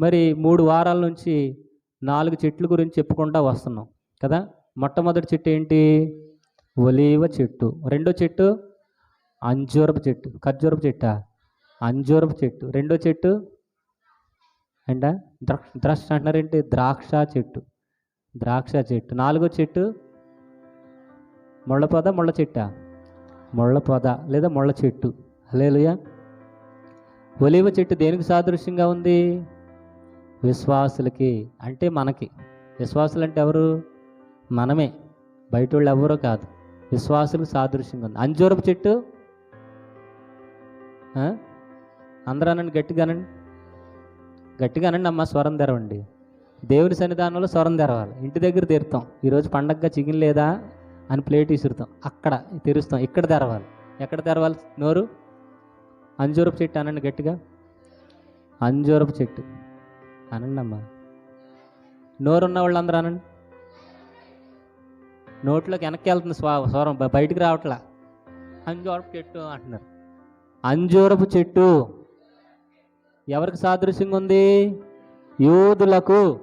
మరి మూడు వారాల నుంచి నాలుగు చెట్ల గురించి చెప్పుకుంటా వస్తున్నాం కదా? మొట్టమొదటి చెట్టు ఏంటి? ఒలీవ చెట్టు. రెండో చెట్టు? అంజూరపు చెట్టు. ఖర్జూరపు చెట్టా? అంజూరపు చెట్టు. రెండో చెట్టు? అంట ద్రాక్ష ద్రాక్ష అంటున్నారేంటి ద్రాక్ష చెట్టు. ద్రాక్ష చెట్టు. నాలుగో చెట్టు? ముళ్ళపొద ముళ్ళ చెట్టా? ముళ్ళపొద లేదా ముళ్ళ చెట్టు. హలేలుయా ఒలివ చెట్టు దేనికి సాదృశ్యంగా ఉంది? విశ్వాసులకి అంటే మనకి. విశ్వాసులు అంటే ఎవరు? మనమే. బయట వాళ్ళు ఎవరో కాదు. విశ్వాసులకు సాదృశ్యంగా ఉంది. అంజూరపు చెట్టు? అందరూ అనండి గట్టిగా అనండి. గట్టిగా అనండి అమ్మ స్వరం తెరవండి. దేవుని సన్నిధానంలో స్వరం తెరవాలి. ఇంటి దగ్గర తెరుతాం. ఈరోజు పండగగా చికెన్ లేదా అని ప్లేట్ విసురుతాం. అక్కడ తెరుస్తాం. ఇక్కడ తెరవాలి. ఎక్కడ తెరవాలి? నోరు? అంజూరపు చెట్టు అనండి గట్టిగా. అంజూరపు చెట్టు. అనండి అమ్మా. నోరున్న వాళ్ళందరూ అనండి. నోట్లోకి వెనక్కి వెళ్తుంది స్వ స్వరం బయటికి రావట్లా. అంజూరపు చెట్టు అంటున్నారు. అంజూరపు చెట్టు. ఎవరికి సాదృశ్యంగా ఉంది? యూదులకు.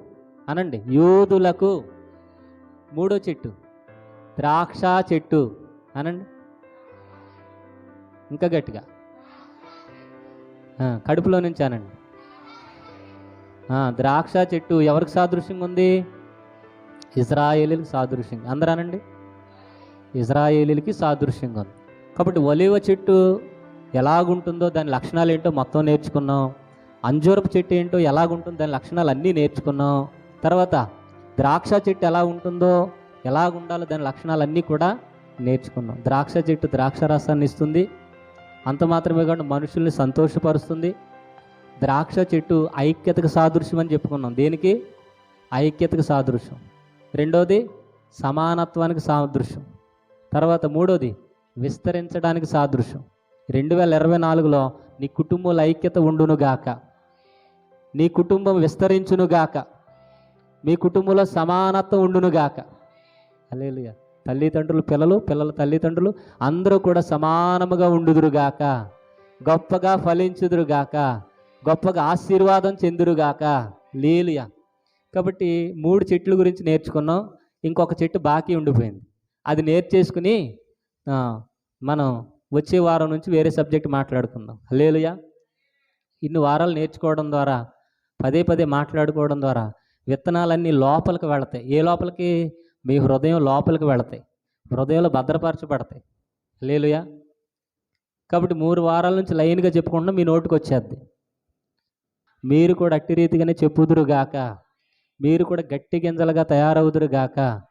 అనండి యూదులకు. మూడో చెట్టు. ద్రాక్ష చెట్టు. అనండి. ఇంకా గట్టిగా. కడుపులో నుంచి అనండి. ద్రాక్ష చెట్టు ఎవరికి సాదృశ్యంగా ఉంది? ఇజ్రాయేలీలకు సాదృశ్యంగా. అందరానండి ఇజ్రాయేలీలకి సాదృశ్యంగా ఉంది. కాబట్టి ఒలివ చెట్టు ఎలాగుంటుందో దాని లక్షణాలు ఏంటో మొత్తం నేర్చుకున్నాం. అంజూరపు చెట్టు ఏంటో ఎలాగుంటుందో దాని లక్షణాలు అన్నీ నేర్చుకున్నాం. తర్వాత ద్రాక్ష చెట్టు ఎలా ఉంటుందో ఎలాగుండాలో దాని లక్షణాలు అన్నీ కూడా నేర్చుకున్నాం. ద్రాక్ష చెట్టు ద్రాక్ష రసాన్ని ఇస్తుంది. అంత మాత్రమే కాకుండా మనుషుల్ని సంతోషపరుస్తుంది. ద్రాక్ష చెట్టు ఐక్యతకు సాదృశ్యం అని చెప్పుకున్నాం. దేనికి? ఐక్యతకు సాదృశ్యం. రెండోది సమానత్వానికి సాదృశ్యం. తర్వాత మూడోది విస్తరించడానికి సాదృశ్యం. రెండు వేల ఇరవై నాలుగులో నీ కుటుంబంలో ఐక్యత ఉండునుగాక. నీ కుటుంబం విస్తరించునుగాక. మీ కుటుంబంలో సమానత్వం ఉండునుగాక. అలేలుగా తల్లిదండ్రులు పిల్లలు పిల్లల తల్లిదండ్రులు అందరూ కూడా సమానముగా ఉండుదురుగాక. గొప్పగా ఫలించుదురుగాక. గొప్పగా ఆశీర్వాదం చెందురుగాక. లేలుయా. కాబట్టి మూడు చెట్ల గురించి నేర్చుకున్నాం. ఇంకొక చెట్టు బాకీ ఉండిపోయింది. అది నేర్చేసుకుని మనం వచ్చే వారం నుంచి వేరే సబ్జెక్ట్ మాట్లాడుకుందాం. లేలుయా. ఇన్ని వారాలు నేర్చుకోవడం ద్వారా పదే పదే మాట్లాడుకోవడం ద్వారా విత్తనాలన్నీ లోపలికి వెళతాయి. ఏ లోపలికి? మీ హృదయం లోపలికి వెళతాయి. హృదయంలో భద్రపరచబడతాయి. లేలుయా. కాబట్టి మూడు వారాల నుంచి లైన్గా చెప్పుకుంటున్నా. మీ నోటికి వచ్చేద్ది మీరు కూడా అట్టి రీతిగానే చెప్పుదురుగాక మీరు కూడా గట్టి గింజలుగా తయారవుదురుగాక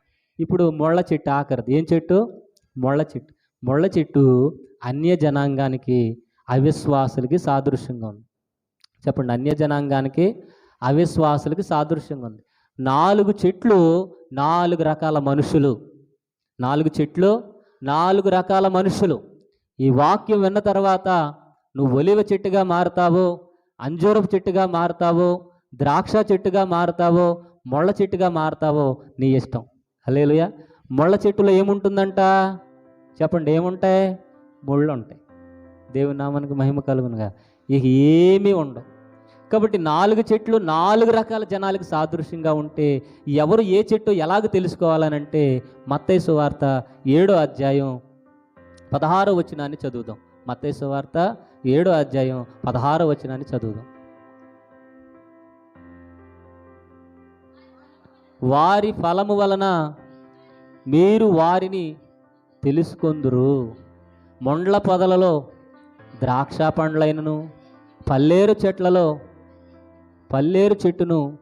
ఇప్పుడు ముళ్ళ చెట్టు ఆఖరిది. ఏం చెట్టు? ముళ్ళ చెట్టు. ముళ్ళ చెట్టు అన్య జనాంగానికి అవిశ్వాసులకి సాదృశ్యంగా ఉంది. చెప్పండి. అన్య జనాంగానికి అవిశ్వాసులకి సాదృశ్యంగా ఉంది. నాలుగు చెట్లు నాలుగు రకాల మనుషులు. నాలుగు చెట్లు నాలుగు రకాల మనుషులు. ఈ వాక్యం విన్న తర్వాత నువ్వు ఒలివ చెట్టుగా మారుతావో. అంజూరపు చెట్టుగా మారుతావో ద్రాక్ష చెట్టుగా మారుతావో ముళ్ళ చెట్టుగా మారుతావో నీ ఇష్టం. హలేలుయ మొళ్ళ చెట్టులో ఏముంటుందంట? చెప్పండి ఏముంటాయి? ముళ్ళు ఉంటాయి దేవుని నామానికి మహిమ కలుగునుగా. ఇక ఏమీ ఉండవు. కాబట్టి నాలుగు చెట్లు నాలుగు రకాల జనాలకు సాదృశ్యంగా ఉంటే ఎవరు ఏ చెట్టు ఎలాగ తెలుసుకోవాలనంటే మత్తయ్య వార్త ఏడో అధ్యాయం పదహారో వచ్చినాన్ని చదువుదాం. మత్స్సు వార్త ఏడో అధ్యాయం పదహారో వచనాన్ని చదువుదాం. వారి ఫలము వలన మీరు వారిని తెలుసుకొందురు. మొండ్ల పొదలలో ద్రాక్ష పండ్లైనను పల్లేరు చెట్లలో పల్లేరు చెట్టును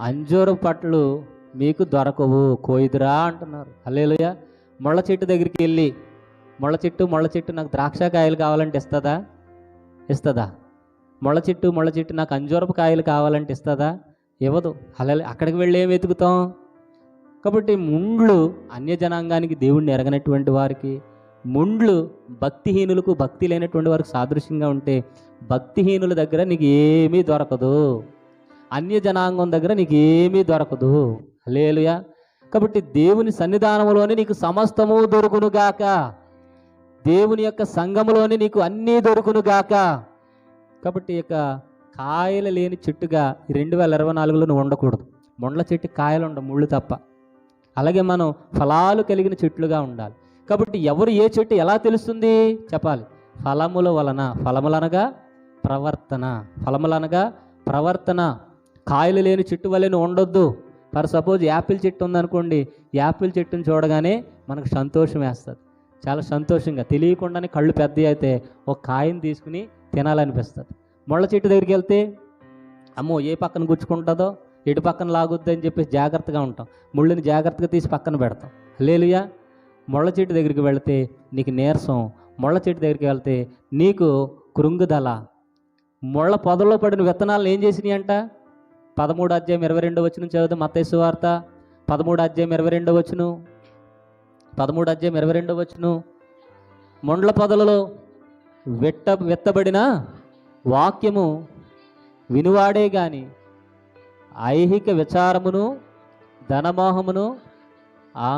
అంజూరు పట్లు మీకు దొరకవు. కోయిదురా అంటున్నారు. అల్లేలుయ ముళ్ళ చెట్టు దగ్గరికి వెళ్ళి ముళ్ళ చెట్టు ముళ్ళ చెట్టు నాకు ద్రాక్ష కాయలు కావాలంటే ఇస్తుందా? ఇస్తుందా? ముళ్ళ చెట్టు ముళ్ళ చెట్టు నాకు అంజూరపు కాయలు కావాలంటే ఇస్తుందా? ఇవ్వదు. అలా అక్కడికి వెళ్ళి ఏం వెతుకుతాం? కాబట్టి ముండ్లు అన్య జనాంగానికి దేవుణ్ణి ఎరగనటువంటి వారికి ముండ్లు భక్తిహీనులకు భక్తి లేనటువంటి వారికి సాదృశ్యంగా ఉంటే భక్తిహీనుల దగ్గర నీకు ఏమీ దొరకదు. అన్య జనాంగం దగ్గర నీకు ఏమీ దొరకదు. లేలుయా కాబట్టి దేవుని సన్నిధానంలోనే నీకు సమస్తము దొరుకునుగాక దేవుని యొక్క సంఘములోని నీకు అన్నీ దొరుకును గాక. కాబట్టి యొక్క కాయలు లేని చెట్టుగా రెండు వేల ఇరవై నాలుగులో నువ్వు ఉండకూడదు. మొండ్ల చెట్టు కాయలు ఉండ ముళ్ళు తప్ప. అలాగే మనం ఫలాలు కలిగిన చెట్లుగా ఉండాలి. కాబట్టి ఎవరు ఏ చెట్టు ఎలా తెలుస్తుంది? చెప్పాలి. ఫలముల వలన ఫలములనగా ప్రవర్తన. ఫలములనగా ప్రవర్తన. కాయలు లేని చెట్టు వలె నువ్వు ఉండొద్దు. ఫర్ సపోజ్ యాపిల్ చెట్టు ఉందనుకోండి యాపిల్ చెట్టుని చూడగానే మనకు సంతోషం వేస్తుంది. చాలా సంతోషంగా. తెలియకుండానే కళ్ళు పెద్ద అయితే ఒక కాయని తీసుకుని తినాలనిపిస్తుంది. ముళ్ళ చెట్టు దగ్గరికి వెళ్తే అమ్మో ఏ పక్కన గుచ్చుకుంటుందో ఎటు పక్కన లాగుద్ది అని చెప్పేసి జాగ్రత్తగా ఉంటాం. ముళ్ళని జాగ్రత్తగా తీసి పక్కన పెడతాం. లేలుయా ముళ్ళ చెట్టు దగ్గరికి వెళితే నీకు నీరసం. ముళ్ళ చెట్టు దగ్గరికి వెళ్తే నీకు కృంగుదల. ముళ్ళ పొదల్లో పడిన విత్తనాలను ఏం చేసినాయి అంట? పదమూడు అధ్యాయం ఇరవై రెండో వచ్చిన చదువుతాం మత్తేసు వార్త పదమూడు అధ్యాయం ఇరవై రెండో వచ్చును పదమూడు అధ్యాయం ఇరవై రెండో వచ్చును మొండ్ల పొదలలో వెట్ట వెత్తబడిన వాక్యము వినువాడే గాని ఐహిక విచారమును ధనమోహమును ఆ,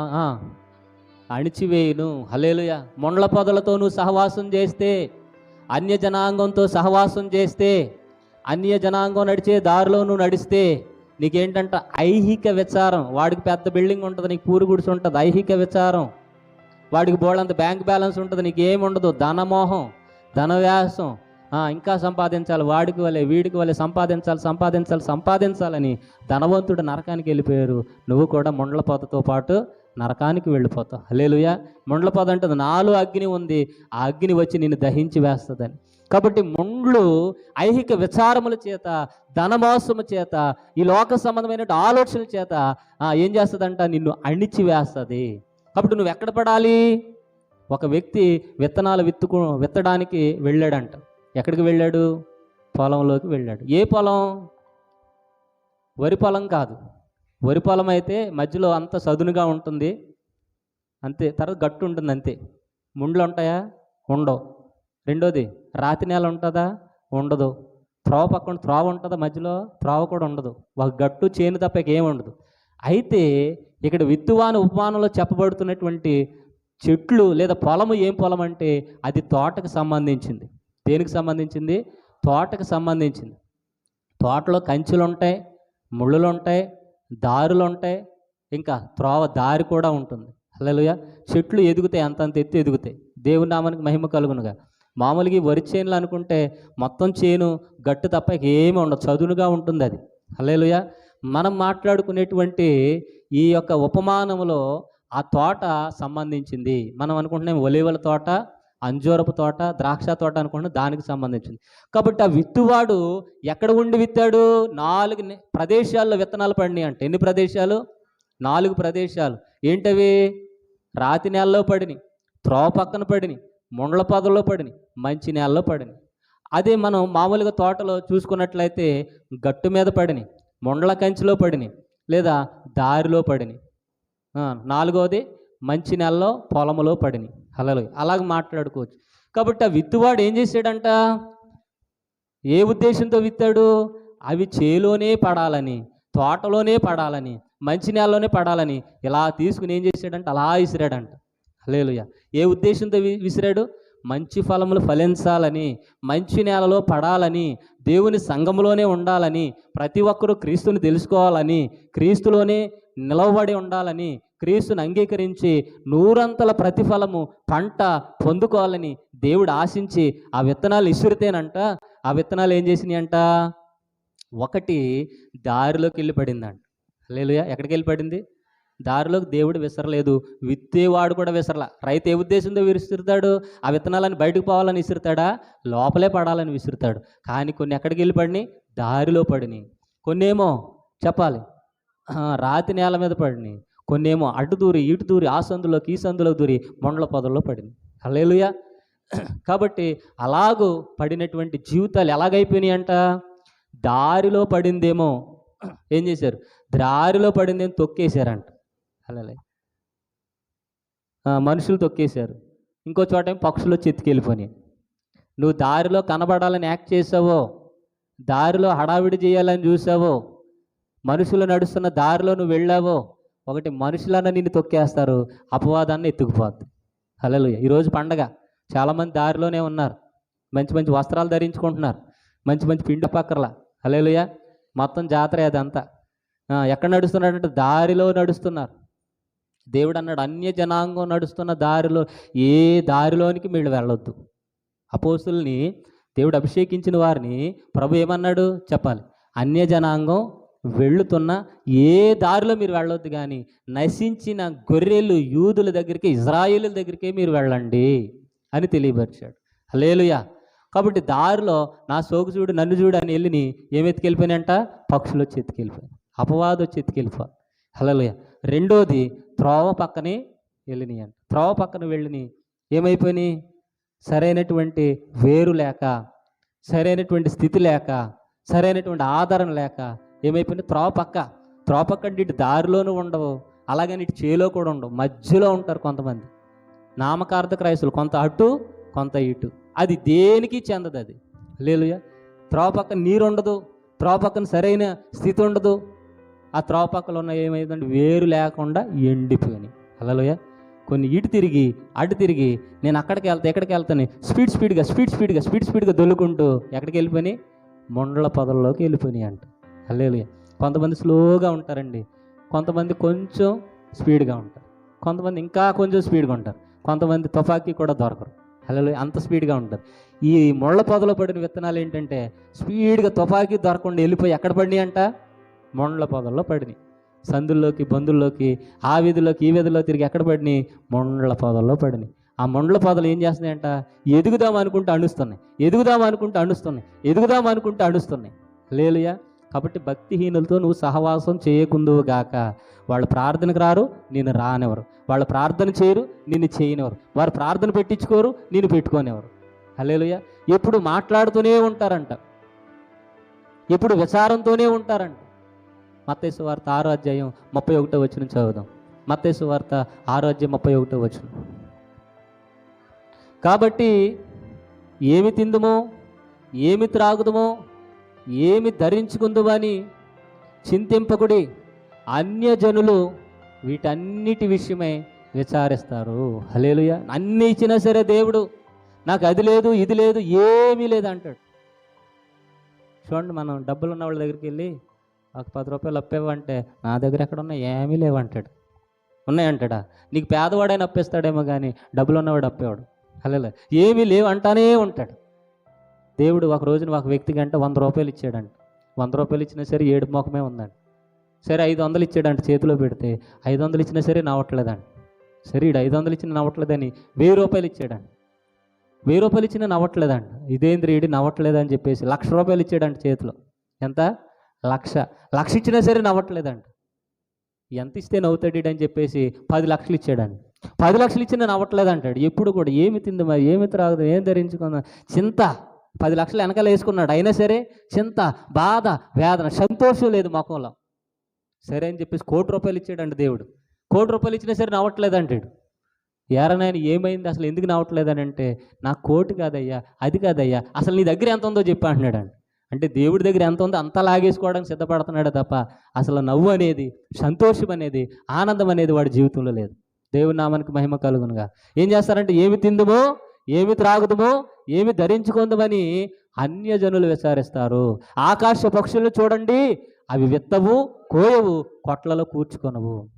అణిచివేయును. హలేలుయ మొండ్ల పొదలతో నువ్వు సహవాసం చేస్తే అన్య జనాంగంతో సహవాసం చేస్తే అన్య జనాంగం నడిచే దారిలో నువ్వు నడిస్తే నీకేంటంట ఐహిక విచారం? వాడికి పెద్ద బిల్డింగ్ ఉంటుంది నీకు పూరి గుడిసి ఉంటుంది ఐహిక విచారం. వాడికి బోళ్ళంత బ్యాంక్ బ్యాలెన్స్ ఉంటుంది నీకు ఏమి ఉండదు ధనమోహం ధనవ్యాసం. ఇంకా సంపాదించాలి వాడికి వలె వీడికి వలె సంపాదించాలి సంపాదించాలి సంపాదించాలని ధనవంతుడు నరకానికి వెళ్ళిపోయారు. నువ్వు కూడా ముండ్ల పొదతో పాటు నరకానికి వెళ్ళిపోతావు. లేలుయా ముండ్ల పొద అంటే నాలుగు అగ్ని ఉంది ఆ అగ్ని వచ్చి నిన్ను దహించి వేస్తుందని. కాబట్టి ముండ్లు ఐహిక విచారముల చేత ధనమోసము చేత ఈ లోక సంబంధమైన ఆలోచనల చేత ఏం చేస్తుందంట? నిన్ను అణిచివేస్తుంది. కాబట్టి నువ్వు ఎక్కడ పడాలి? ఒక వ్యక్తి విత్తనాలు విత్తుకు విత్తడానికి వెళ్ళాడంట. ఎక్కడికి వెళ్ళాడు? పొలంలోకి వెళ్ళాడు. ఏ పొలం? వరి పొలం కాదు. వరి పొలం అయితే మధ్యలో అంత సదునుగా ఉంటుంది. అంతే తర్వాత గట్టు ఉంటుంది అంతే. ముండ్లు ఉంటాయా? ఉండవు. రెండోది రాతి నేల ఉంటుందా? ఉండదు. త్రోవ పక్కన త్రోవ ఉంటుందా మధ్యలో? త్రోవ కూడా ఉండదు. ఒక గట్టు చేను తప్ప ఏమి ఉండదు. అయితే ఇక్కడ విత్తువాని ఉపమానంలో చెప్పబడుతున్నటువంటి చెట్లు లేదా పొలము ఏం పొలం అంటే అది తోటకు సంబంధించింది. దేనికి సంబంధించింది? తోటకు సంబంధించింది. తోటలో కంచెలు ఉంటాయి ముళ్ళులు ఉంటాయి దారులు ఉంటాయి ఇంకా త్రోవ దారి కూడా ఉంటుంది. అల్లలుగా చెట్లు ఎదుగుతాయి అంతంత ఎత్తు ఎదుగుతాయి. దేవునామానికి మహిమ కలుగునుగా. మామూలుగా ఈ వరి చేనులు అనుకుంటే మొత్తం చేను గట్టు తప్ప ఏమి ఏమీ ఉండదు. చదునుగా ఉంటుంది అది. హల్లెలూయా. మనం మాట్లాడుకునేటువంటి ఈ యొక్క ఉపమానములో ఆ తోట సంబంధించింది. మనం అనుకుంటున్నాం ఒలివల తోట అంజూరపు తోట ద్రాక్ష తోట అనుకుంటున్నాం దానికి సంబంధించింది. కాబట్టి ఆ విత్తువాడు ఎక్కడ ఉండి విత్తాడు? నాలుగు ప్రదేశాల్లో విత్తనాలు పడినాయి అంటే. ఎన్ని ప్రదేశాలు? నాలుగు ప్రదేశాలు. ఏంటవి? రాతి నేలలో పడినాయి. త్రోవ పక్కన పడినాయి. ముండ్ల పొదల్లో పడినాయి మంచి నేలలో పడినాయి అదే మనం మామూలుగా తోటలో చూసుకున్నట్లయితే గట్టు మీద పడినాయి ముండ్ల కంచిలో పడినాయి లేదా దారిలో పడినాయి నాలుగవది మంచి నెలలో పొలములో పడినాయి అలలు అలాగ మాట్లాడుకోవచ్చు. కాబట్టి ఆ విత్తువాడు ఏం చేశాడంట? ఏ ఉద్దేశంతో విత్తాడు? అవి చేలోనే పడాలని తోటలోనే పడాలని మంచి నేలలోనే పడాలని ఇలా తీసుకుని ఏం చేశాడంట? అలా ఇసిరాడంట. హలేలుయ ఏ ఉద్దేశంతో వి- విసిరాడు? మంచి ఫలములు ఫలించాలని మంచి నేలలో పడాలని దేవుని సంఘంలోనే ఉండాలని ప్రతి ఒక్కరూ క్రీస్తుని తెలుసుకోవాలని క్రీస్తులోనే నిలవబడి ఉండాలని క్రీస్తుని అంగీకరించి నూరంతల ప్రతిఫలము పంట పొందుకోవాలని దేవుడు ఆశించి ఆ విత్తనాలు ఇసురితేనంట ఆ విత్తనాలు ఏం చేసినాయంట? ఒకటి దారిలోకి వెళ్ళి పడిందంట లేలుయా ఎక్కడికి వెళ్ళి పడింది దారిలోకి దేవుడు విసరలేదు విత్తేవాడు కూడా విసరలా. రైతు ఏ ఉద్దేశంతో విసురుతాడు? ఆ విత్తనాలని బయటకు పోవాలని విసురుతాడా? లోపలే పడాలని విసురుతాడు. కానీ కొన్ని ఎక్కడికి వెళ్ళి పడినాయి? దారిలో పడినాయి. కొన్ని ఏమో చెప్పాలి రాతి నేల మీద పడినాయి. కొన్ని ఏమో అటు దూరి ఇటు దూరి ఆ సందులోకి ఈ సందులోకి దూరి మొండల పొదల్లో పడినాయి. హలేలుయా కాబట్టి అలాగూ పడినటువంటి జీవితాలు ఎలాగైపోయినాయి అంట దారిలో పడిందేమో. ఏం చేశారు? దారిలో పడిందేమో తొక్కేశారంట. అలాగే మనుషులు తొక్కేశారు. ఇంకో చోట ఏమో పక్షులు వచ్చి ఎత్తుకెళ్ళిపోయినాయి నువ్వు దారిలో కనబడాలని యాక్ట్ చేసావో దారిలో హడావిడి చేయాలని చూసావో మనుషులు నడుస్తున్న దారిలో నువ్వు వెళ్ళావో ఒకటి మనుషులన్న నిన్ను తొక్కేస్తారు అపవాదాన్ని ఎత్తుకుపోద్ది. హలో ఈరోజు పండగ. చాలామంది దారిలోనే ఉన్నారు. మంచి మంచి వస్త్రాలు ధరించుకుంటున్నారు. మంచి మంచి పిండి పక్కర్లా. హలేలుయా మొత్తం జాతర అదంతా. ఎక్కడ నడుస్తున్నారంటే దారిలో నడుస్తున్నారు. దేవుడు అన్నాడు అన్య జనాంగం నడుస్తున్న దారిలో ఏ దారిలోనికి మీరు వెళ్ళొద్దు. అపోసుల్ని దేవుడు అభిషేకించిన వారిని ప్రభు ఏమన్నాడు? చెప్పాలి. అన్య జనాంగం వెళ్ళుతున్న ఏ దారిలో మీరు వెళ్ళొద్దు కానీ నశించిన గొర్రెలు యూదుల దగ్గరికి ఇజ్రాయిల్ దగ్గరికే మీరు వెళ్ళండి అని తెలియపరిచాడు. హలేలుయా కాబట్టి దారిలో నా సోకు చూడు నన్ను చూడు అని వెళ్ళిని ఏమి ఎత్తుకెళ్ళిపోయినంట? పక్షులు వచ్చి ఎత్తుకెళ్ళిపోయాయి అపవాదం వచ్చి ఎత్తుకెళ్ళిపో హలలుయ రెండోది త్రోవ పక్కనే వెళ్ళినాయి అంట. త్రోవ పక్కన వెళ్ళిని ఏమైపోయినాయి? సరైనటువంటి వేరు లేక సరైనటువంటి స్థితి లేక సరైనటువంటి ఆధారం లేక ఏమైపోయింది త్రోవ పక్క. త్రోవ పక్క ఇటు దారిలోనూ ఉండవు అలాగని ఇటు చేలో కూడా ఉండవు. మధ్యలో ఉంటారు కొంతమంది. నామకార్థ క్రైస్తులు కొంత అటు కొంత ఇటు. అది దేనికి చెందదు అది లేలుయా త్రోవ పక్కన నీరు ఉండదు త్రోవ పక్కన సరైన స్థితి ఉండదు. ఆ త్రోవ పక్కన ఉన్న ఏమైందంటే వేరు లేకుండా ఎండిపోయినాయి. అలలోయ కొన్ని ఇటు తిరిగి అటు తిరిగి నేను అక్కడికి వెళ్తా ఎక్కడికి వెళ్తాను? స్పీడ్ స్పీడ్గా స్పీడ్ స్పీడ్గా స్పీడ్ స్పీడ్గా దొల్లుకుంటూ ఎక్కడికి వెళ్ళిపోయి మొండల పొదల్లోకి వెళ్ళిపోయినాయి అంట. అల్లేలుయ కొంతమంది స్లోగా ఉంటారండి. కొంతమంది కొంచెం స్పీడ్గా ఉంటారు. కొంతమంది ఇంకా కొంచెం స్పీడ్గా ఉంటారు. కొంతమంది తుపాకీ కూడా దొరకరు. అల్లలు అంత స్పీడ్గా ఉంటారు. ఈ ముళ్ళ పొదలో పడిన విత్తనాలు ఏంటంటే స్పీడ్గా తుపాకీ దొరకకుండా వెళ్ళిపోయి ఎక్కడ పడినాయి అంట మొండ్ల పొదల్లో పడినాయి. సందుల్లోకి బంధుల్లోకి ఆ వీధిలోకి ఈ వీధిలో తిరిగి ఎక్కడ పడినాయి? మొండ్ల పొదల్లో పడినాయి. ఆ మొండ్ల పొదలు ఏం చేస్తున్నాయంట? ఎదుగుదాం అనుకుంటే అణుస్తున్నాయి. ఎదుగుదాం అనుకుంటే అణుస్తున్నాయి. ఎదుగుదాం అనుకుంటే అణుస్తున్నాయి. లేలుయా కాబట్టి భక్తిహీనులతో నువ్వు సహవాసం చేయకుందువు గాక. వాళ్ళు ప్రార్థనకు రారు నేను రానివ్వరు. వాళ్ళు ప్రార్థన చేయరు నిన్ను చేయనివ్వరు. వారు ప్రార్థన పెట్టించుకోరు నేను పెట్టుకోనివ్వరు. హలేలుయ ఎప్పుడు మాట్లాడుతూనే ఉంటారంట. ఎప్పుడు విచారంతోనే ఉంటారంట. మత్తేసు వార్త ఆరో అధ్యాయం ముప్పై ఒకటో వచ్చిన చదువుదాం. మత్తేసు వార్త ఆరో అధ్యాయం ముప్పై ఒకటో వచ్చిన కాబట్టి ఏమి తిందుమో ఏమి త్రాగుదమో ఏమి ధరించుకుందుమని చింతింపకుడి అన్యజనులు వీటన్నిటి విషయమై విచారిస్తారు. హలేలుయ అన్ని ఇచ్చినా సరే దేవుడు నాకు అది లేదు ఇది లేదు ఏమీ లేదు అంటాడు. చూడండి మనం డబ్బులు ఉన్న వాళ్ళ దగ్గరికి వెళ్ళి నాకు పది రూపాయలు అప్పేవంటే నా దగ్గర ఎక్కడ ఉన్నాయి ఏమీ లేవంటాడు. ఉన్నాయంటాడా? నీకు పేదవాడైనా అప్పేస్తాడేమో కానీ డబ్బులు ఉన్నవాడు అప్పేవాడు. అలా ఏమీ లేవు అంటానే ఉంటాడు. దేవుడు ఒక రోజున ఒక వ్యక్తికి అంటే వంద రూపాయలు ఇచ్చాడంట. వంద రూపాయలు ఇచ్చినా సరే ఏడు మొఖమే ఉందండి సరే ఐదు వందలు ఇచ్చాడంట చేతిలో పెడితే ఐదు వందలు ఇచ్చినా సరే నవ్వట్లేదండి సరే ఈడు ఐదు వందలు ఇచ్చిన నవ్వట్లేదని వెయ్యి రూపాయలు ఇచ్చాడండి వెయ్యి రూపాయలు ఇచ్చినా నవ్వట్లేదండి ఇదేంద్రీడి నవ్వట్లేదని చెప్పేసి లక్ష రూపాయలు ఇచ్చాడంట చేతిలో. ఎంత? లక్ష లక్ష ఇచ్చినా సరే నవ్వట్లేదంట. ఎంత ఇస్తే నవ్వుతాడు అని చెప్పేసి పది లక్షలు ఇచ్చాడండి పది లక్షలు ఇచ్చినా నవ్వట్లేదు అంటాడు ఎప్పుడు కూడా ఏమి తింది మరి ఏమి త్రాగదు ఏం ధరించుకుందా? చింత. పది లక్షలు వెనకాల వేసుకున్నాడు. అయినా సరే చింత బాధ వేదన సంతోషం లేదు ముఖంలో. సరే అని చెప్పేసి కోటి రూపాయలు ఇచ్చాడండి దేవుడు. కోటి రూపాయలు ఇచ్చినా సరే నవ్వట్లేదు అంటాడు ఎరనాయన ఏమైంది? అసలు ఎందుకు నవ్వట్లేదని అంటే నా కోటి కాదయ్యా అది కాదయ్యా అసలు నీ దగ్గర ఎంత ఉందో చెప్పి అంటున్నాడు అండి అంటే దేవుడి దగ్గర ఎంత ఉందో అంత లాగేసుకోవడానికి సిద్ధపడుతున్నాడు తప్ప అసలు నవ్వు అనేది సంతోషం అనేది ఆనందం అనేది వాడి జీవితంలో లేదు. దేవుడి నామానికి మహిమ కలుగునుగా. ఏం చేస్తారంటే ఏమి తిందుమో ఏమి త్రాగుదమో ఏమి ధరించుకుందామని అన్యజనులు విచారిస్తారు. ఆకాశ పక్షులు చూడండి అవి విత్తవు కోయవు కొట్లలో కూర్చుకొనవు.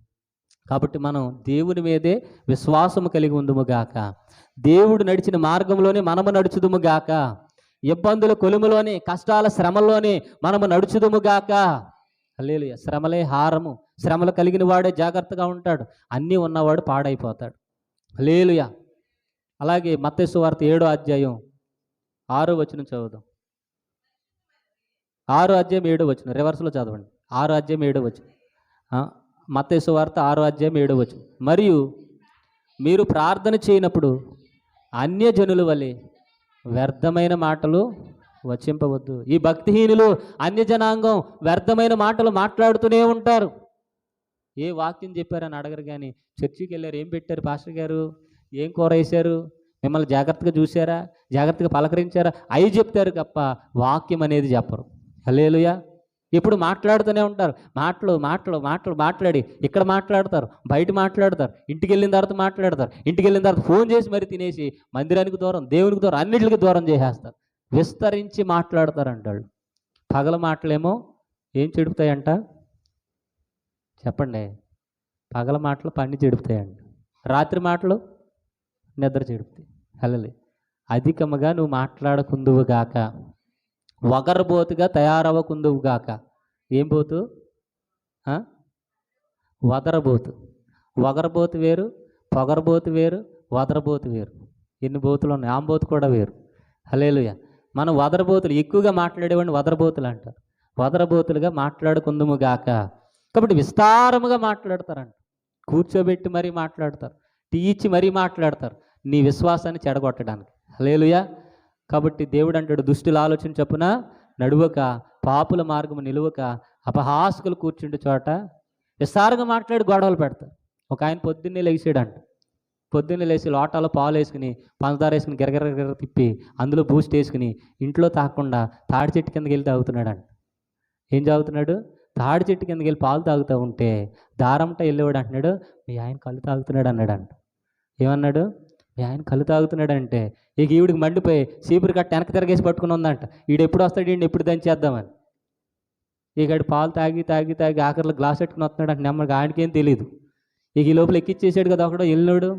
కాబట్టి మనం దేవుని మీదే విశ్వాసము కలిగి ఉందుము గాక. దేవుడు నడిచిన మార్గంలోనే మనము నడుచుదుము గాక. ఇబ్బందుల కొలుములోనే కష్టాల శ్రమల్లోనే మనము నడుచుదుము గాక. శ్రమలే హారము. శ్రమలు కలిగిన వాడే జాగ్రత్తగా ఉంటాడు. అన్నీ ఉన్నవాడు పాడైపోతాడు. లేలుయా అలాగే మత్స్సు వార్త ఏడో అధ్యాయం ఆరో వచనం చదువుదాం. ఆరో అధ్యాయం ఏడో వచనం. రివర్స్లో చదవండి. ఆరో అధ్యాయం ఏడో వచనం. మత్స్సు వార్త ఆరో అధ్యాయం ఏడో వచనం. మరియు మీరు ప్రార్థన చేయనప్పుడు అన్యజనుల వలె వ్యర్థమైన మాటలు వచింపవద్దు. ఈ భక్తిహీనులు అన్య జనాంగం వ్యర్థమైన మాటలు మాట్లాడుతూనే ఉంటారు. ఏ వాక్యం చెప్పారని అడగరు కానీ చర్చికి వెళ్ళారు ఏం పెట్టారు పాస్టర్ గారు? ఏం కూర వేశారు? మిమ్మల్ని జాగ్రత్తగా చూశారా? జాగ్రత్తగా పలకరించారా? అవి చెప్తారు తప్ప వాక్యం అనేది చెప్పరు. హలేలుయా ఎప్పుడు మాట్లాడుతూనే ఉంటారు. మాటలు మాటలు మాటలు మాట్లాడి ఇక్కడ మాట్లాడతారు బయట మాట్లాడతారు ఇంటికి వెళ్ళిన తర్వాత మాట్లాడతారు ఇంటికి వెళ్ళిన తర్వాత ఫోన్ చేసి మరి తినేసి మందిరానికి దూరం దేవునికి దూరం అన్నిటికి దూరం చేసేస్తారు. విస్తరించి మాట్లాడతారంటాడు పగల మాటలేమో ఏం చెడుపుతాయంట చెప్పండి. పగల మాటలు పని చెడుపుతాయంట రాత్రి మాటలు నిద్ర చెడుపుతాయి హలలి అధికముగా నువ్వు మాట్లాడకుందువు గాక. వగరబోతుగా తయారవ్వకుందువు గాక. ఏం పోతు వదరబోతు. వగరబోతు వేరు పొగరబోతు వేరు వదరబోతు వేరు. ఎన్ని బోతులు ఉన్నాయి ఆంబోతు కూడా వేరు. హలేలుయ మనం వదరబోతులు ఎక్కువగా మాట్లాడేవాడిని వదరబోతులు అంటారు. వదరబోతులుగా మాట్లాడుకుందుము గాక. కాబట్టి విస్తారముగా మాట్లాడతారంట. కూర్చోబెట్టి మరీ మాట్లాడతారు. టీ ఇచ్చి మరీ మాట్లాడతారు. నీ విశ్వాసాన్ని చెడగొట్టడానికి. హలేలుయా కాబట్టి దేవుడు అంటాడు దుష్టుల ఆలోచన చొప్పున నడువక పాపుల మార్గము నిలువక అపహాసుకులు కూర్చుండే చోట. విస్తారంగా మాట్లాడి గొడవలు పెడతారు. ఒక ఆయన పొద్దున్నే లేచాడంట. పొద్దున్నే లేచి లోటాలో పాలు వేసుకుని పంచదార వేసుకుని గిరగిర గిర తిప్పి అందులో బూస్ట్ వేసుకుని ఇంట్లో తాగకుండా తాడి చెట్టు కిందకి వెళ్ళి తాగుతున్నాడంట. ఏం తాగుతున్నాడు? తాడి చెట్టు కిందకి వెళ్ళి పాలు తాగుతూ ఉంటే దారంట వెళ్ళేవాడు అంటున్నాడు మీ ఆయన కళ్ళు తాగుతున్నాడు అన్నాడంట. ఏమన్నాడు? ఆయన కళ్ళు తాగుతున్నాడంటే ఇక ఈవిడికి మండిపోయి చీపురు కట్ట వెనక తిరగేసి పట్టుకుని ఉందంట. ఈడు ఎప్పుడు వస్తాడు? ఈయన ఎప్పుడు దంచేద్దామని. ఇక పాలు తాగి తాగి తాగి ఆఖరిలో గ్లాస్ పెట్టుకుని వస్తున్నాడు అంటే నెమ్మదిగా ఆయనకేం తెలియదు ఇక ఈ లోపల ఎక్కిచ్చేసాడు కదా ఒకడో వెళ్ళినాడు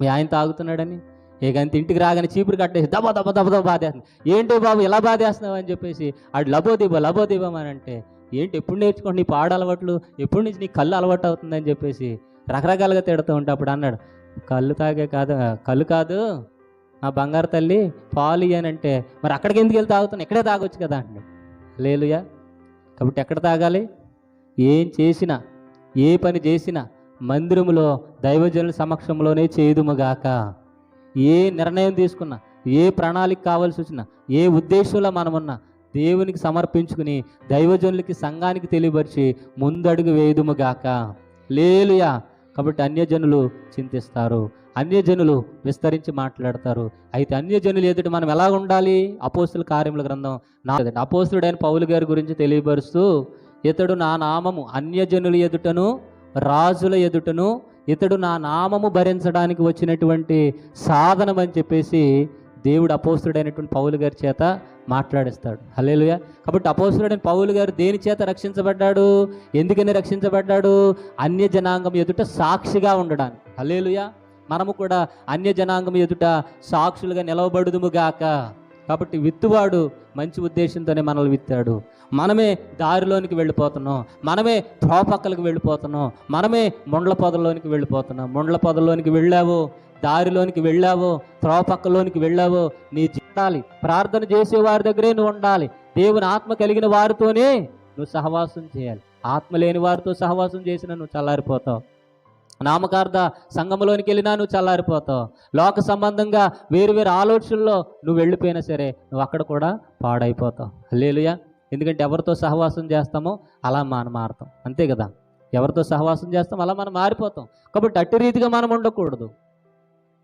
మీ ఆయన తాగుతున్నాడని. ఇక అంత ఇంటికి రాగానే చీపురు కట్టేసి దబ దబ దబ దబ బాధేస్తుంది. ఏంటి బాబు ఎలా బాధేస్తున్నావు అని చెప్పేసి ఆడు లబోదీబ లబోదీబం అని అంటే ఏంటి ఎప్పుడు నేర్చుకోండి నీ పాడ అలవాట్లు? ఎప్పటి నుంచి నీ కళ్ళు అలవాటు అవుతుందని చెప్పేసి రకరకాలుగా తిడుతూ ఉంటే అప్పుడు అన్నాడు. కళ్ళు తాగే కాదు కళ్ళు కాదు ఆ బంగారు తల్లి పాలు ఇయ్యనంటే మరి అక్కడికి ఎందుకు వెళ్ళి తాగుతాను ఇక్కడే తాగొచ్చు కదా అండి లేలుయా కాబట్టి ఎక్కడ తాగాలి? ఏం చేసినా ఏ పని చేసినా మందిరములో దైవజనుల సమక్షంలోనే చేయుదుముగాక ఏ నిర్ణయం తీసుకున్నా ఏ ప్రణాళిక కావాల్సి వచ్చినా ఏ ఉద్దేశంలో మనమున్నా దేవునికి సమర్పించుకుని దైవజనులకి సంఘానికి తెలియపరిచి ముందడుగు వేయుదుముగాక లేలుయా కాబట్టి అన్యజనులు చింతిస్తారు. అన్యజనులు విస్తరించి మాట్లాడతారు. అయితే అన్యజనులు ఎదుట మనం ఎలా ఉండాలి? అపోస్తుల కార్యముల గ్రంథం నా అపోస్తుడైన పౌలు గారి గురించి తెలియపరుస్తూ ఇతడు నా నామము అన్యజనుల ఎదుటను రాజుల ఎదుటను ఇతడు నా నామము భరించడానికి వచ్చినటువంటి సాధనం అని చెప్పేసి దేవుడు అపోస్తుడైనటువంటి పౌలు గారి చేత మాట్లాడిస్తాడు. హలేలుయ కాబట్టి అపోస్తుడైన పౌలు గారు దేని చేత రక్షించబడ్డాడు? ఎందుకని రక్షించబడ్డాడు? అన్య జనాంగం ఎదుట సాక్షిగా ఉండడానికి. హలేలుయ మనము కూడా అన్య జనాంగం ఎదుట సాక్షులుగా నిలవబడుదుముగాక కాబట్టి విత్తువాడు మంచి ఉద్దేశంతోనే మనల్ని విత్తాడు. మనమే దారిలోనికి వెళ్ళిపోతున్నాం. మనమే త్రోపక్కలకు వెళ్ళిపోతున్నాం. మనమే ముండ్ల పొదల్లోనికి వెళ్ళిపోతున్నాం. ముండ్ల పొదల్లోనికి వెళ్ళావు. దారిలోనికి వెళ్ళావో త్రోపక్కలోనికి వెళ్ళావో నీ ఉండాలి ప్రార్థన చేసే వారి దగ్గరే నువ్వు ఉండాలి. దేవుని ఆత్మ కలిగిన వారితోనే నువ్వు సహవాసం చేయాలి. ఆత్మ లేని వారితో సహవాసం చేసినా నువ్వు చల్లారిపోతావు. నామకార్థ సంఘంలోనికి వెళ్ళినా నువ్వు చల్లారిపోతావు. లోక సంబంధంగా వేరు వేరు ఆలోచనల్లో నువ్వు వెళ్ళిపోయినా సరే నువ్వు అక్కడ కూడా పాడైపోతావు. లేలుయా ఎందుకంటే ఎవరితో సహవాసం చేస్తామో అలా మనం మారుతాం. అంతే కదా? ఎవరితో సహవాసం చేస్తాం అలా మనం మారిపోతాం. కాబట్టి అట్టి రీతిగా మనం ఉండకూడదు.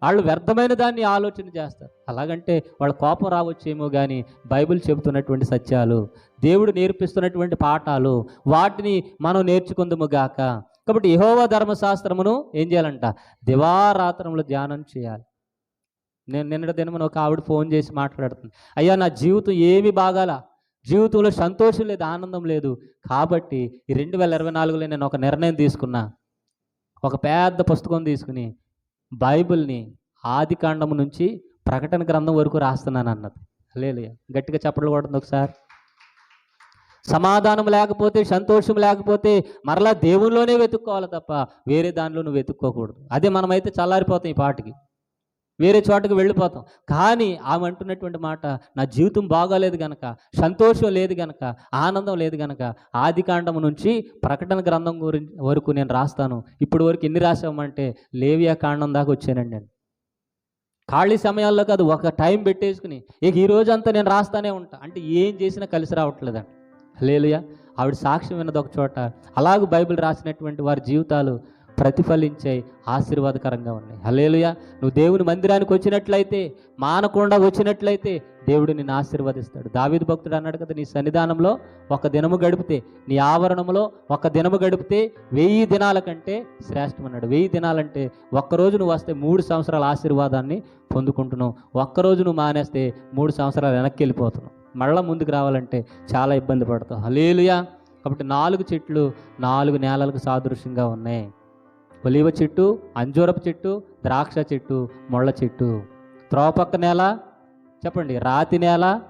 వాళ్ళు వ్యర్థమైన దాన్ని ఆలోచన చేస్తారు. అలాగంటే వాళ్ళ కోపం రావచ్చేమో కానీ బైబిల్ చెబుతున్నటువంటి సత్యాలు దేవుడు నేర్పిస్తున్నటువంటి పాఠాలు వాటిని మనం నేర్చుకుందము గాక. కాబట్టి యహోవా ధర్మశాస్త్రమును ఏం చేయాలంట? దివారాత్రములు ధ్యానం చేయాలి. నేను నిన్నటి దినమున ఒక ఆవిడ ఫోన్ చేసి మాట్లాడుతుంది. అయ్యా నా జీవితం ఏమి బాగాల? జీవితంలో సంతోషం లేదు ఆనందం లేదు. కాబట్టి ఈ రెండు వేల ఇరవై నాలుగులో నేను ఒక నిర్ణయం తీసుకున్నా. ఒక పెద్ద పుస్తకం తీసుకుని బైబిల్ని ఆది కాండము నుంచి ప్రకటన గ్రంథం వరకు రాస్తున్నాను అన్నది. లేదు గట్టిగా చెప్పడం కొడుతుంది ఒకసారి. సమాధానం లేకపోతే సంతోషం లేకపోతే మరలా దేవునిలోనే వెతుక్కోవాలి తప్ప వేరే దానిలో నువ్వు వెతుక్కోకూడదు. అదే మనమైతే చల్లారిపోతాం ఈ పాటికి. వేరే చోటకు వెళ్ళిపోతాం. కానీ ఆమె అంటున్నటువంటి మాట నా జీవితం బాగాలేదు గనక సంతోషం లేదు గనక ఆనందం లేదు గనక ఆది కాండం నుంచి ప్రకటన గ్రంథం గురించి వరకు నేను రాస్తాను. ఇప్పుడు వరకు ఎన్ని రాసామంటే లేవియా కాండం దాకా వచ్చానండి నేను. ఖాళీ సమయాల్లో కాదు ఒక టైం పెట్టేసుకుని ఇక ఈ రోజంతా నేను రాస్తానే ఉంటా. అంటే ఏం చేసినా కలిసి రావట్లేదండి. లేలుయా ఆవిడ సాక్ష్యం విన్నది ఒక చోట. అలాగే బైబిల్ రాసినటువంటి వారి జీవితాలు ప్రతిఫలించే ఆశీర్వాదకరంగా ఉన్నాయి. హలేలుయ నువ్వు దేవుని మందిరానికి వచ్చినట్లయితే మానకుండా వచ్చినట్లయితే దేవుడు నిన్ను ఆశీర్వదిస్తాడు. దావీదు భక్తుడు అన్నాడు కదా నీ సన్నిధానంలో ఒక దినము గడిపితే నీ ఆవరణంలో ఒక దినము గడిపితే వెయ్యి దినాల కంటే శ్రేష్టమన్నాడు వెయ్యి దినాలంటే ఒక్కరోజు నువ్వు వస్తే మూడు సంవత్సరాల ఆశీర్వాదాన్ని పొందుకుంటున్నావు. ఒక్కరోజు నువ్వు మానేస్తే మూడు సంవత్సరాలు వెనక్కి వెళ్ళిపోతున్నావు. మళ్ళీ ముందుకు రావాలంటే చాలా ఇబ్బంది పడతావు. హలేలుయా కాబట్టి నాలుగు చెట్లు నాలుగు నేలలకు సాదృశ్యంగా ఉన్నాయి. ఒలివ చెట్టు అంజూరపు చెట్టు ద్రాక్ష చెట్టు ముళ్ళ చెట్టు. త్రోపక్క నేల చెప్పండి రాతి నేల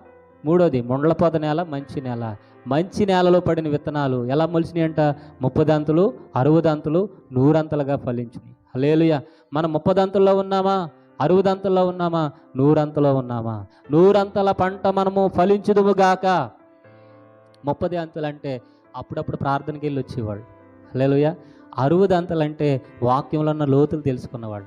మూడోది ముండ్లపోత నేల మంచి నేల. మంచి నేలలో పడిన విత్తనాలు ఎలా మొలిచినాయి అంట ముప్పదంతులు అరవదంతులు నూరంతలుగా ఫలించినాయి. హలేలుయ మనం ముప్పదంతుల్లో ఉన్నామా? అరవదంతుల్లో ఉన్నామా? నూరంతలో ఉన్నామా? నూరంతల పంట మనము ఫలించుదుముగాక ముప్పది అంతులంటే అప్పుడప్పుడు ప్రార్థనకి వెళ్ళి వచ్చేవాళ్ళు. లేలుయా అరువుదంతలంటే వాక్యంలో ఉన్న లోతులు తెలుసుకున్నవాడు.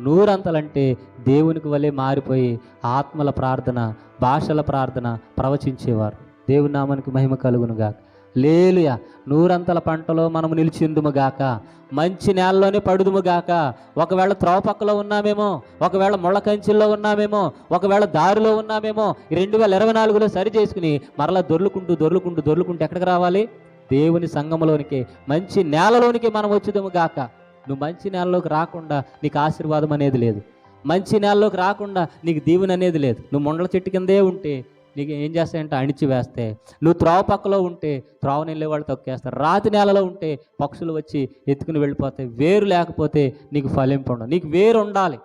నూరంతలంటే దేవునికి వలె మారిపోయి ఆత్మల ప్రార్థన భాషల ప్రార్థన ప్రవచించేవారు. దేవుని నామానికి మహిమ కలుగునుగాక. లేలుయ నూరంతల పంటలో మనము నిలిచిందుముగాక. మంచి నేలలోనే పడుదుముగాక. ఒకవేళ త్రోపక్కలో ఉన్నామేమో ఒకవేళ ముళ్ళ కంచెల్లో ఉన్నామేమో ఒకవేళ దారిలో ఉన్నామేమో ఈ రెండు వేల ఇరవై నాలుగులో సరి చేసుకుని మరలా దొర్లుకుంటూ దొర్లుకుంటూ దొర్లుకుంటూ ఎక్కడికి రావాలి? దేవుని సంఘంలోనికి మంచి నేలలోనికి మనం వచ్చేదేమో గాక. నువ్వు మంచి నేలలోకి రాకుండా నీకు ఆశీర్వాదం అనేది లేదు. మంచి నేలలోకి రాకుండా నీకు దీవెన అనేది లేదు. నువ్వు మొండల చెట్టు కిందే ఉంటే నీకు ఏం చేస్తాయంటే అణిచి వేస్తే నువ్వు త్రోవ పక్కలో ఉంటే త్రోవని వెళ్ళేవాళ్ళు తొక్కేస్తారు. రాతి నేలలో ఉంటే పక్షులు వచ్చి ఎత్తుకుని వెళ్ళిపోతాయి. వేరు లేకపోతే నీకు ఫలింపు ఉండదు. నీకు వేరు ఉండాలి.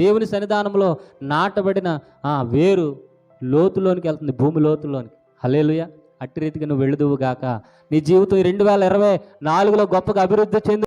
దేవుని సన్నిధానంలో నాటబడిన ఆ వేరు లోతులోనికి వెళ్తుంది. భూమి లోతులోనికి. హలేలుయ అట్టి రీతిగా నువ్వు వెళ్ళుదువు గాక. నీ జీవితం రెండు వేల ఇరవై నాలుగులో గొప్పగా అభివృద్ధి చెందు